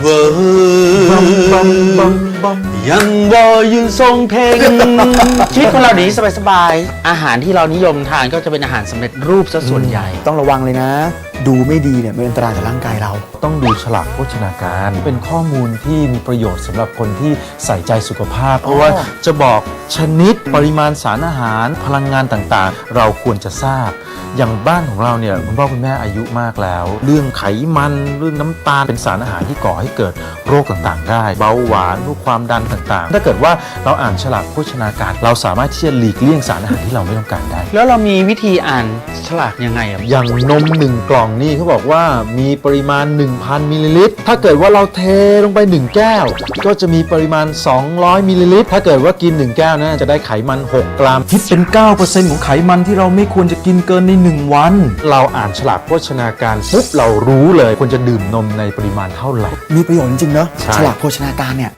เวอยังบอยืนทรงเพลง ชีวิตของเราดีสบายๆ อาหารที่เรานิยมทานก็จะเป็นอาหารสำเร็จรูปซะส่วนใหญ่ ต้องระวังเลยนะ ดูไม่ดีเนี่ยเป็นอันตรายต่อร่างกายเรา ต้องดูฉลากโภชนาการ เป็นข้อมูลที่มีประโยชน์สำหรับคนที่ใส่ใจสุขภาพ เพราะว่าจะบอกชนิดปริมาณสารอาหาร พลังงานต่างๆ เราควรจะทราบ อย่างบ้านของเราเนี่ยคุณพ่อคุณแม่อายุมากแล้ว เรื่องไขมันเรื่องน้ำตาลเป็นสารอาหารที่ก่อให้เกิดโรคต่างๆ ได้ เบาหวานโรคความดันต่างๆ ถ้าเกิดว่าเราอ่านฉลากโภชนาการ เราสามารถที่จะหลีกเลี่ยงสารอาหารที่เราไม่ต้องการได้ แล้วเรามีวิธีอ่านฉลากยังไงอะอย่างนม1กล่องนี่เขาบอกว่ามีปริมาณ 1,000มิลลิลิตรถ้าเกิดว่าเราเทลงไป 1 แก้ว ก็จะมีปริมาณ 200มิลลิลิตรถ้าเกิดว่ากิน 1 แก้วนะจะได้ไขมัน 6 กรัมคิดเป็น 9%ของไขมันที่เราไม่ควรจะกินเกินใน 1 วัน เราอ่านฉลากโภชนาการปุ๊บเรารู้เลยควรจะดื่มนมในปริมาณเท่าไหร่มีประโยชน์จริงๆเนอะใช่ฉลากโภชนาการเนี่ย